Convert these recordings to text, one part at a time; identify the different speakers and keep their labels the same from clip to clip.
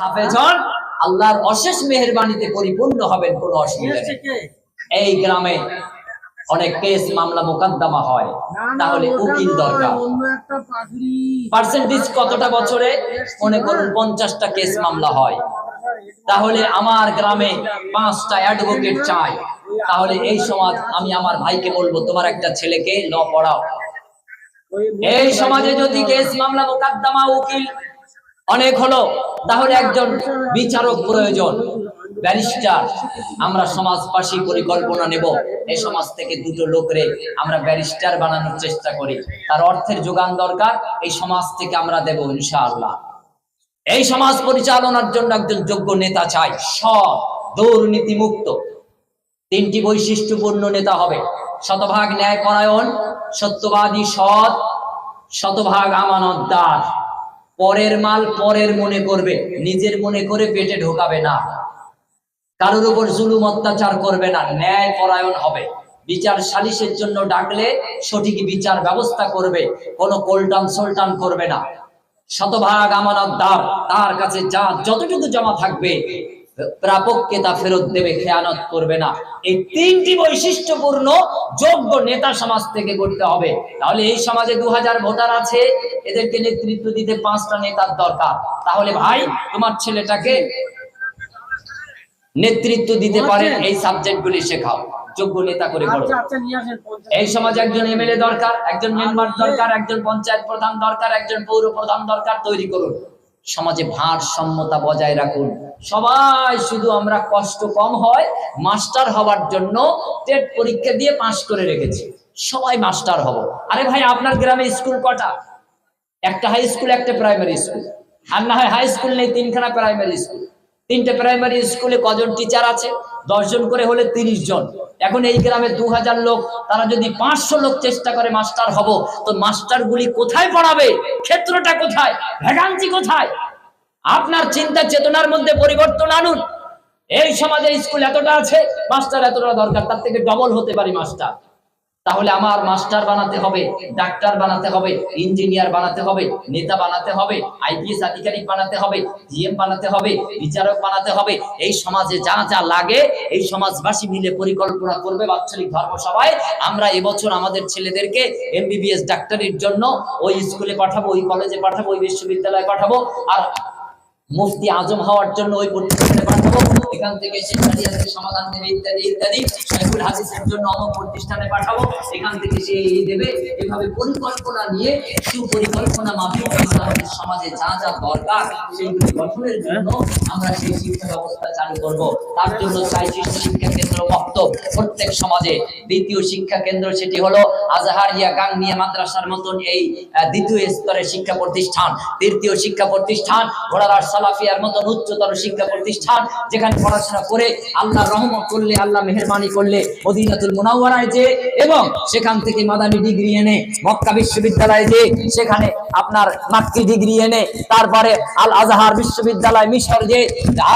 Speaker 1: হাফেজ হন আল্লাহর অশেষ মেহেরবানিতে পরিপূর্ণ হবেন কোনো অসুবিধা নেই। এই গ্রামে অনেক কেস মামলা মোকদ্দমা হয় তাহলে উকিল দরকার। পার্সেন্টেজ কতটা বছরে? মনে করুন পঞ্চাশটা কেস মামলা হয়। তাহলে আমার গ্রামে পাঁচটা অ্যাডভোকেট চাই। তাহলে এই সমাজ আমি আমার ভাইকে বলব তোমার একটা ছেলেকে ল পড়াও। এই সমাজে যদি কেস মামলা মোকদ্দমা উকিল অনেক হলো। তাহলে একজন বিচারক প্রয়োজন। ব্যারিস্টার, আমরা সমাজবাসী পরিকল্পনা নেব। এই সমাজ থেকে দুটো লোকরে আমরা ব্যারিস্টার বানানোর চেষ্টা করি। তার অর্থের যোগান দরকার। এই সমাজ থেকে আমরা দেব ইনশাআল্লাহ। এই সমাজ পরিচালনার জন্য একজন যোগ্য নেতা চাই। সৎ দুর্নীতি মুক্ত তিনটি বৈশিষ্ট্যপূর্ণ নেতা হবে। শতভাগ ন্যায় পরায়ণ সত্যবাদী, সৎ, শতভাগ আমানতদার। পরের মাল পরের মনে করবে, নিজের মনে করে পেটে ঢোকাবে না। কারোর উপর জুলুম অত্যাচার করবে না, ন্যায় পরায়ণ হবে। বিচার সালিশের জন্য ডাকলে সঠিক বিচার ব্যবস্থা করবে, কোনো কোল্টান সোল্টান করবে না। শতভাগ আমানত দাম তার কাছে যা, যতটুকু জমা থাকবে প্রাপককে তা ফেরত দেবে খেয়ানত করবে না। এই তিনটি বৈশিষ্ট্যপূর্ণ যোগ্য নেতা সমাজ থেকে করতে হবে। তাহলে এই সমাজে দু হাজার ভোটার আছে এদেরকে নেতৃত্ব দিতে পাঁচটা নেতার দরকার। তাহলে ভাই তোমার ছেলেটাকে নেতৃত্ব দিতে পারেন এই সাবজেক্টগুলি শেখাও যোগ্য নেতা করে গড়ো। এই সমাজে একজন এমএলএ দরকার একজন মেম্বার দরকার একজন পঞ্চায়েত প্রধান দরকার একজন পৌর প্রধান দরকার তৈরি করুন। সমাজে ভারসাম্যতা বজায় রাখুন। সবাই শুধু আমরা কষ্ট কম হয়, মাস্টার হওয়ার জন্য টেট পরীক্ষা দিয়ে পাশ করে রেখেছি। সবাই মাস্টার হব। আরে ভাই, আপনার গ্রামে স্কুল কটা? একটা হাই স্কুল একটা প্রাইমারি স্কুল আর না হয় হাই স্কুল নেই, তিনখানা প্রাইমারি স্কুল তিনটে প্রাইমারি স্কুলে কজন টিচার আছে? দশজন করে হলে তিরিশ জন। এখন এই গ্রামে দু হাজার লোক, তারা যদি পাঁচশো লোক চেষ্টা করে মাস্টার হব, তো মাস্টারগুলি কোথায় পড়াবে? ক্ষেত্রটা কোথায়? ভ্যাকান্সি কোথায়? আপনার চিন্তা চেতনার মধ্যে পরিবর্তন আনুন। এই সমাজে স্কুল এতটা আছে, মাস্টার এতটা দরকার, তার থেকে ডবল হতে পারি মাস্টার। তাহলে আমার মাস্টার বানাতে হবে, ডাক্তার বানাতে হবে ইঞ্জিনিয়ার বানাতে হবে, নেতা বানাতে হবে আইপিএস আধিকারিক বানাতে হবে জিএম বানাতে হবে, বিচারক বানাতে হবে। এই সমাজে যা যা লাগে, এই সমাজবাসী মিলে পরিকল্পনা করবে বাৎসরিক ধর্মসভায়। আমরা এবছর আমাদের ছেলেদেরকে এমবিবিএস ডাক্তারির জন্য ওই স্কুলে পাঠাবো, ওই কলেজে পাঠাবো, ওই বিশ্ববিদ্যালয়ে পাঠাবো। আর মুফতি আজম হওয়ার জন্য ওই পাঠাবো। এখান থেকে সমাধান দেবে, ইত্যাদি ইত্যাদি। হাদিসের জন্য প্রতিষ্ঠানে পাঠাবো। এখান থেকে সে দেবে। এভাবে পরিকল্পনা নিয়ে, সুপরিকল্পনা মাফিক সমাজে যা যা দরকার, সেইগুলি গঠনের জন্য আমরা সেই শিক্ষা ব্যবস্থা চালু করব। তার জন্য শিক্ষা কেন্দ্র মক্ত। প্রত্যেক সমাজে দ্বিতীয় শিক্ষা কেন্দ্র সেটি হলো আজহারিয়া গাংনিয়া মাদ্রাসার মতন এই দ্বিতীয় স্তরের শিক্ষা প্রতিষ্ঠান। তৃতীয় শিক্ষা প্রতিষ্ঠান ঘোড়ার সালাফিয়ার মতন উচ্চতর শিক্ষা প্রতিষ্ঠান, যেখানে পড়াশোনা করে আল্লাহ রহমত করলে আল্লাহ মেহরবানি করলে মদিনাতুল মুনাওয়ারায় যে এবং সেখান থেকে মাদানী ডিগ্রি এনে মক্কা বিশ্ববিদ্যালয়ে যে সেখানে আপনার মাক্কি ডিগ্রি এনে, তারপরে আল আজহার বিশ্ববিদ্যালয় মিশর যে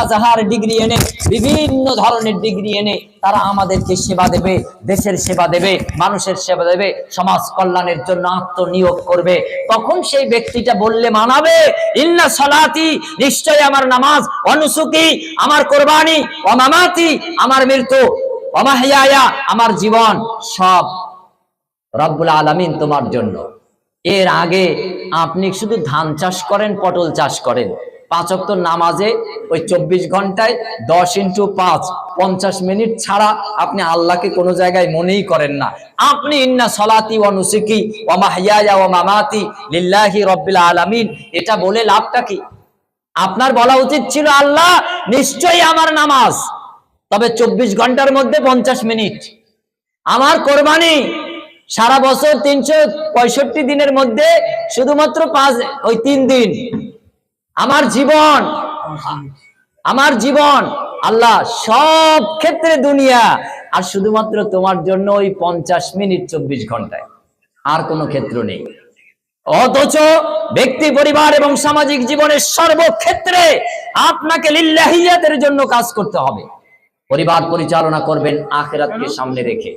Speaker 1: আজহার ডিগ্রি এনে, বিভিন্ন ধরনের ডিগ্রি এনে তারা আমাদেরকে সেবা দেবে, দেশের সেবা দেবে, মানুষের সেবা দেবে, সমাজ কল্যাণের জন্য আত্মনিয়োগ করবে। তখন সেই ব্যক্তিটা বললে, মানাবে? ইন্না সলাতি নিশ্চয় আমার নামাজ অনুসুকি, আমার কোরবানি অমামাতি আমার মৃত্যু অমাহিয়া আমার জীবন, সব রব্বুল আলামিন তোমার জন্য। এর আগে আপনি শুধু ধান চাষ করেন, পটল চাষ করেন। পাঁচ অক্ত নামাজে ওই চব্বিশ ঘন্টায় দশ ইন্টু পাঁচ, পঞ্চাশ মিনিট ছাড়া আপনি আল্লাহকে কোনো জায়গায় মনেই করেন না। আপনি ইন্না সলাতি ও নুসিকি, ও মাহিয়া ও মামাতি, লিল্লাহি রব্বিল আলামিন। এটা বলে লাভটা কি? আপনার বলা উচিত ছিল, আল্লাহ, নিশ্চয়ই আমার নামাজ। তবে চব্বিশ ঘণ্টার মধ্যে পঞ্চাশ মিনিট। আমার কোরবানি সারা বছর তিনশো পঁয়ষট্টি দিনের মধ্যে শুধুমাত্র পাঁচ, ওই তিন দিন। আমার জীবন আমার জীবন, আল্লাহ, সব ক্ষেত্রে দুনিয়া, আর শুধুমাত্র তোমার জন্য ওই পঞ্চাশ মিনিট চব্বিশ ঘন্টায়। আর কোনো ক্ষেত্র নেই। অথচ ব্যক্তি, পরিবার এবং সামাজিক জীবনের সর্বক্ষেত্রে আপনাকে লিল্লাহিয়াতের জন্য কাজ করতে হবে। পরিবার পরিচালনা করবেন আখেরাতকে সামনে রেখে।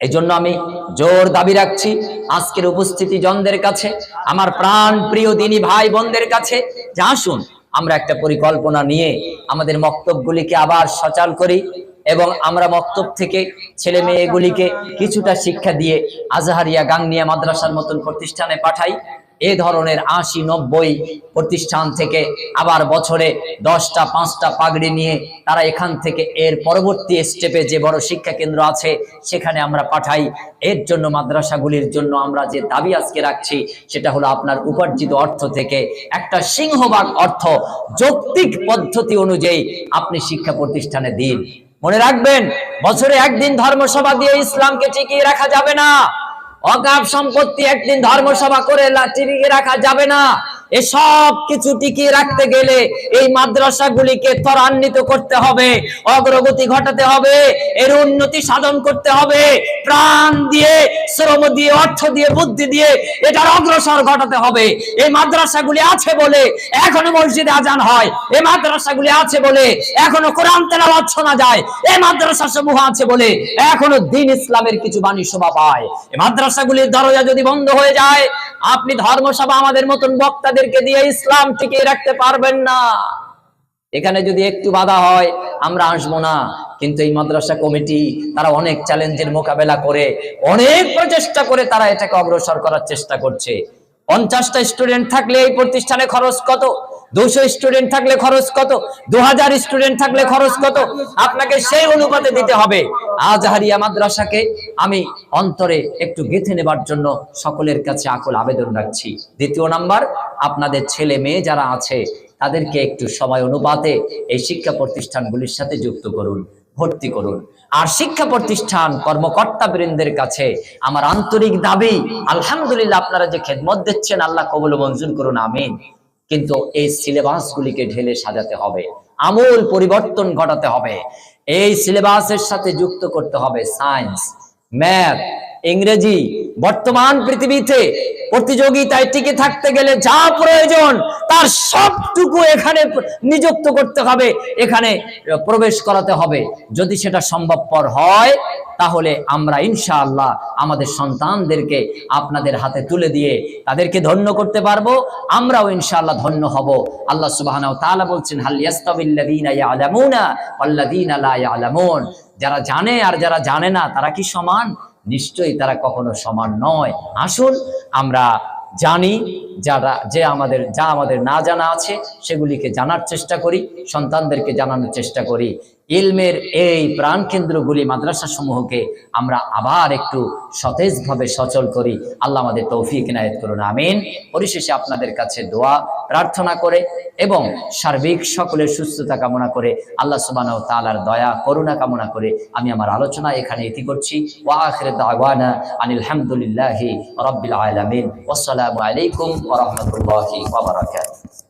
Speaker 1: এই জন্য আমি জোর দাবি রাখছি, আজকের উপস্থিতি জনদের কাছে, আমার প্রাণ প্রিয় দিনী ভাই বোনদের কাছে, যে আসুন, আমরা একটা পরিকল্পনা নিয়ে আমাদের মক্তবগুলিকে আবার সচাল করি। এবং আমরা মক্তব থেকে ছেলে মেয়েগুলিকে কিছুটা শিক্ষা দিয়ে আজহারিয়া গাংনিয়া মাদ্রাসার মতন প্রতিষ্ঠানে পাঠাই। এ ধরনের আশি নব্বই প্রতিষ্ঠান থেকে আবার বছরে দশটা, পাঁচটা পাগড়ি নিয়ে তারা এখান থেকে এর পরবর্তী স্টেপে যে বড় শিক্ষা কেন্দ্র আছে, সেখানে আমরা পাঠাই। এর জন্য মাদ্রাসাগুলির জন্য আমরা যে দাবি আজকে রাখছি, সেটা হলো আপনার উপার্জিত অর্থ থেকে একটা সিংহভাগ অর্থ যৌক্তিক পদ্ধতি অনুযায়ী আপনি শিক্ষা প্রতিষ্ঠানে দিন। মনে রাখবেন, বছরে একদিন ধর্মসভা দিয়ে ইসলামকে টিকিয়ে রাখা যাবে না। অকাপ সম্পত্তি একদিন ধর্মসভা করে টিকিয়ে রাখা যাবে না। এসব কিছু টিকিয়ে রাখতে গেলে এই মাদ্রাসাগুলিকে ত্বরান্বিত করতে হবে, অগ্রগতি ঘটাতে হবে, এর উন্নতি সাধন করতে হবে, প্রাণ দিয়ে, শ্রম দিয়ে, অর্থ দিয়ে, বুদ্ধি দিয়ে এটার অগ্রসর ঘটাতে হবে। এই মাদ্রাসাগুলি আছে বলে এখনও মসজিদে আজান হয়, এই মাদ্রাসাগুলি আছে বলে এখনও কোরআন তেলাওয়াত শোনা যায়, এই মাদ্রাসা সমূহ আছে বলে এখনও দিন ইসলামের কিছু বাণী শোভা পায়। এই মাদ্রাসাগুলির দরজা যদি বন্ধ হয়ে যায়, আপনি ধর্মসভা আমাদের মতন বক্তাদেরকে দিয়ে ইসলাম টিকিয়ে রাখতে পারবেন না। এখানে যদি একটু বাধা হয়, আমরা আসব না। কিন্তু এই মাদ্রাসা কমিটি, তারা অনেক চ্যালেঞ্জের মোকাবেলা করে, অনেক প্রচেষ্টা করে তারা এটাকে অগ্রসর করার চেষ্টা করছে। পঞ্চাশটা স্টুডেন্ট থাকলে এই প্রতিষ্ঠানে খরচ কত? দুশো স্টুডেন্ট থাকলে খরচ কত? দু হাজার স্টুডেন্ট থাকলে খরচ কত? আপনাকে সেই অনুপাতে দিতে হবে। আজহারিয়া মাদ্রাসাকে আমি অন্তরে একটু গেঁথে নেবার জন্য সকলের কাছে আকুল আবেদন রাখছি। দ্বিতীয় নাম্বার আপনাদের ছেলে মেয়ে যারা আছে, তাদেরকে একটু সময় অনুপাতে এই শিক্ষা প্রতিষ্ঠানগুলির সাথে যুক্ত করুন, ভর্তি করুন। আর শিক্ষা প্রতিষ্ঠান কর্মকর্তা বৃন্দের কাছে আমার আন্তরিক দাবি, আলহামদুলিল্লাহ আপনারা যে খেদমত দিচ্ছেন, আল্লাহ কবুল মঞ্জুর করুন, আমিন। কিন্তু এই সিলেবাসগুলিকে ঢেলে সাজাতে হবে, আমূল পরিবর্তন ঘটাতে হবে। এই সিলেবাসের সাথে যুক্ত করতে হবে সায়েন্স, ম্যাথ, ইংরেজি বর্তমান পৃথিবীতে প্রতিযোগিতায় টিকে থাকতে গেলে যা প্রয়োজন, তার সবটুকু এখানে নিযুক্ত করতে হবে, এখানে প্রবেশ করাতে হবে। যদি সেটা সম্ভবপর হয়, তাহলে আমরা ইনশাআল্লাহ আমাদের সন্তানদেরকে আপনাদের হাতে তুলে দিয়ে তাদেরকে ধন্য করতে পারব। আমরাও ইনশাআল্লাহ ধন্য হব। আল্লাহ তাআলা বলছেন যারা জানে আর যারা জানে না, তারা কি সমান? নিশ্চয়ই তারা কখনো সমান নয়। আসুন, আমরা জানি যারা, যে আমাদের, যা আমাদের না জানা আছে, সেগুলিকে জানার চেষ্টা করি, সন্তানদেরকে জানানোর চেষ্টা করি। ইলমের এই প্রাণ কেন্দ্রগুলি মাদ্রাসা সমূহকে আমরা আবার একটু সতেজভাবে সচল করি। আল্লাহ আমাদের তৌফিক নায়ত করুন, আমিন। পরিশেষে আপনাদের কাছে দোয়া, প্রার্থনা করে এবং সার্বিক সকলের সুস্থতা কামনা করে আল্লাহ সুবহানাহু ওয়া তাআলার দয়া, করুণা কামনা করে আমি আমার আলোচনা এখানে ইতি করছি। আখির দাওয়ানা আনিল হামদুলিল্লাহি ওয়াসসালামু আলাইকুম ওয়া